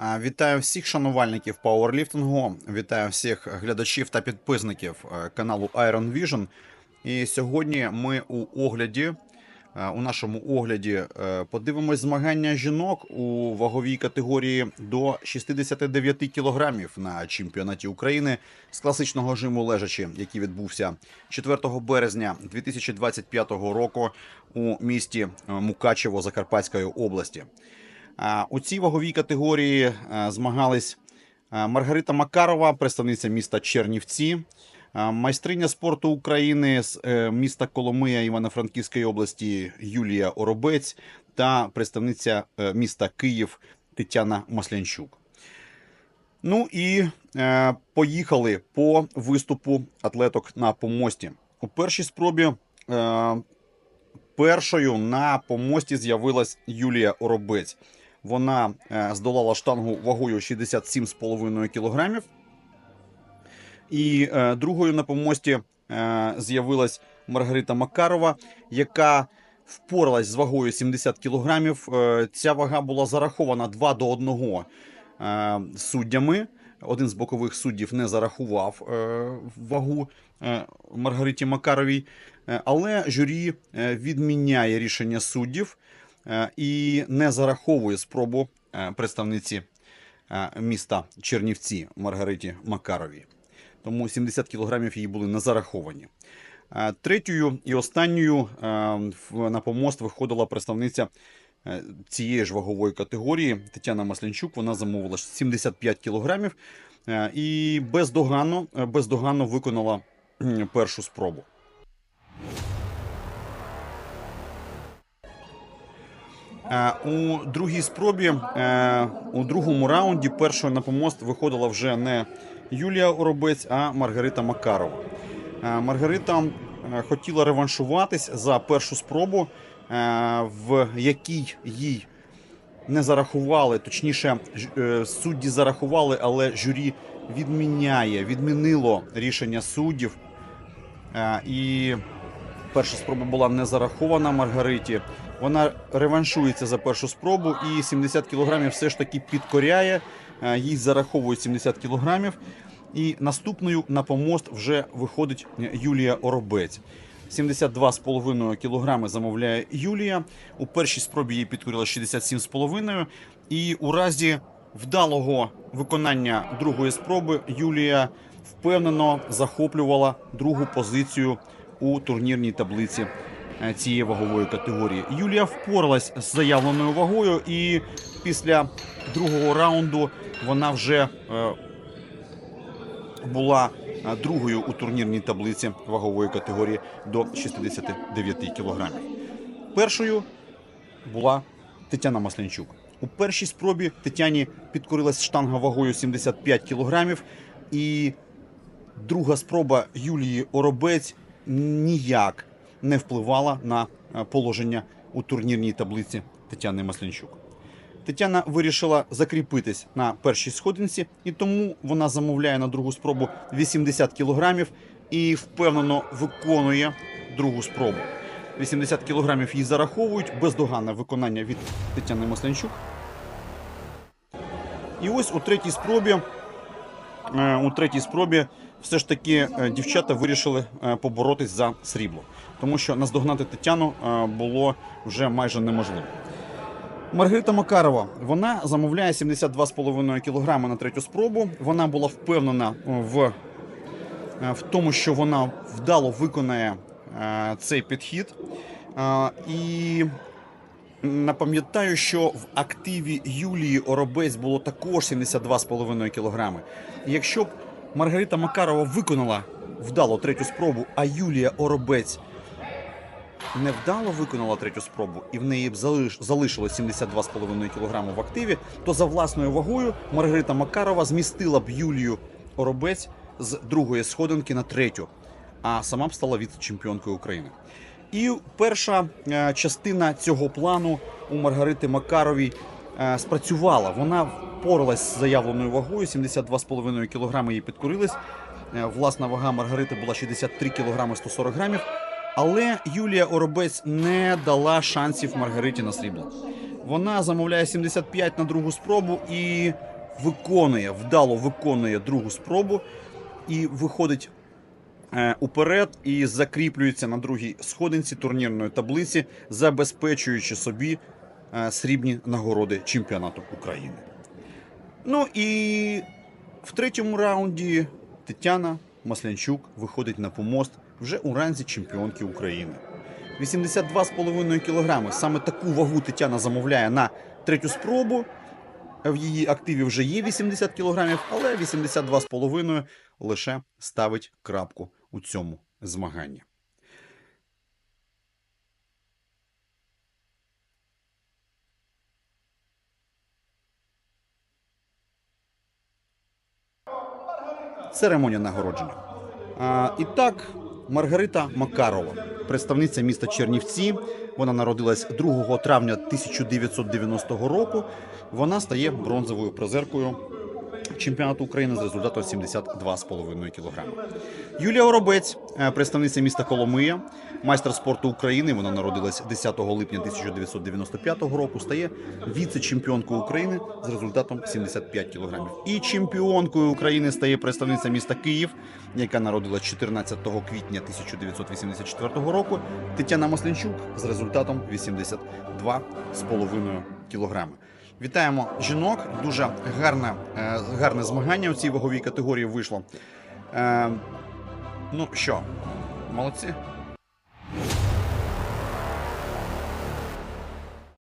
Вітаю всіх шанувальників пауерліфтингу, вітаю всіх глядачів та підписників е, каналу Iron Vision. І сьогодні ми у огляді, е, у нашому огляді, е, подивимось змагання жінок у ваговій категорії до 69 кілограмів на чемпіонаті України з класичного жиму лежачі, який відбувся 4 березня 2025 року у місті Мукачево Закарпатської області. У цій ваговій категорії е, змагались е, Маргарита Макарова, представниця міста Чернівці, е, майстриня спорту України з міста Коломия Івано-Франківської області Юлія Оробець та представниця міста Київ Тетяна Маслянчук. Ну і поїхали по виступу атлеток на помості. У першій спробі першою на помості з'явилась Юлія Оробець. Вона е, здолала штангу вагою 67,5 кг. І е, другою на помості е, з'явилась Маргарита Макарова, яка впоралась з вагою 70 кг. Ця вага була зарахована 2 до 1 е, суддями. Один з бокових суддів не зарахував вагу Маргариті Макаровій, але журі відміняє рішення суддів і не зараховує спробу е, представниці е, міста Чернівці Маргариті Макаровій. Тому 70 кілограмів її були не зараховані. Е, Третьою і останньою е, на помост виходила представниця е, цієї ж вагової категорії Тетяна Маслянчук. Вона замовила 75 кілограмів е, і бездоганно, е, бездоганно виконала першу спробу. У другій спробі, е, у другому раунді, першою на помост виходила вже не Юлія Оробець, а Маргарита Макарова. Е, Маргарита е, хотіла реваншуватись за першу спробу, е, в якій їй не зарахували, точніше, е, судді зарахували, але журі відміняє, відмінило рішення суддів. Е, І перша спроба була не зарахована Маргариті. Вона реваншується за першу спробу і 70 кілограмів все ж таки підкоряє. Е, Їй зараховують 70 кілограмів. І наступною на помост вже виходить Юлія Оробець. 72,5 кілограми замовляє Юлія. У першій спробі їй підкорила 67,5. І у разі вдалого виконання другої спроби Юлія впевнено захоплювала другу позицію у турнірній таблиці е, цієї вагової категорії. Юлія впоралась з заявленою вагою, і після другого раунду вона вже е, була е, другою у турнірній таблиці вагової категорії до 69 кілограмів. Першою була Тетяна Маслянчук. У першій спробі Тетяні підкорилась штанга вагою 75 кілограмів, і друга спроба Юлії Оробець ніяк не впливала на е, положення у турнірній таблиці Тетяни Маслянчук. Тетяна вирішила закріпитись на першій сходинці, і тому вона замовляє на другу спробу 80 кілограмів і впевнено виконує другу спробу. 80 кілограмів їй зараховують, бездоганне виконання від Тетяни Маслянчук. І ось у третій спробі, е, у третій спробі все ж таки е, дівчата вирішили е, поборотись за срібло, тому що наздогнати Тетяну е, було вже майже неможливо. Маргарита Макарова вона замовляє 72,5 кг на третю спробу. Вона була впевнена в, в тому, що вона вдало виконає цей підхід. І напам'ятаю, що в активі Юлії Оробець було також 72,5 кг. Якщо б Маргарита Макарова виконала вдало третю спробу, а Юлія Оробець невдало виконала третю спробу, і в неї б залиш, залишилось 72,5 кг в активі, то за власною вагою Маргарита Макарова змістила б Юлію Оробець з другої сходинки на третю, а сама б стала віце-чемпіонкою України. І перша е, частина цього плану у Маргарити Макаровій спрацювала. Вона впоралась з заявленою вагою, 72,5 кг їй підкорились. Е, Власна вага Маргарити була 63 кг 140 грамів. Але Юлія Оробець не дала шансів Маргариті на срібло. Вона замовляє 75 на другу спробу і виконує, вдало виконує другу спробу і виходить е, уперед і закріплюється на другій сходинці турнірної таблиці, забезпечуючи собі е, срібні нагороди чемпіонату України. Ну і в третьому раунді Тетяна Маслянчук виходить на помост вже у ранзі чемпіонки України. 82,5 кг. Саме таку вагу Тетяна замовляє на третю спробу. В її активі вже є 80 кг, але 82,5 лише ставить крапку у цьому змаганні. Церемонія нагородження. А, і так, Маргарита Макарова, представниця міста Чернівці. Вона народилась 2 травня 1990 року. Вона стає бронзовою призеркою чемпіонату України з результатом 72,5 кг. Юлія Оробець, е, представниця міста Коломия, майстер спорту України. Вона народилась 10 липня 1995 року. Стає віце-чемпіонкою України з результатом 75 кг. І чемпіонкою України стає представниця міста Київ, яка народилась 14 квітня 1984 року. Тетяна Маслянчук з результатом 82,5 кг. Вітаємо жінок. Дуже гарне, е, гарне змагання у цій ваговій категорії вийшло. Е, ну що, молодці?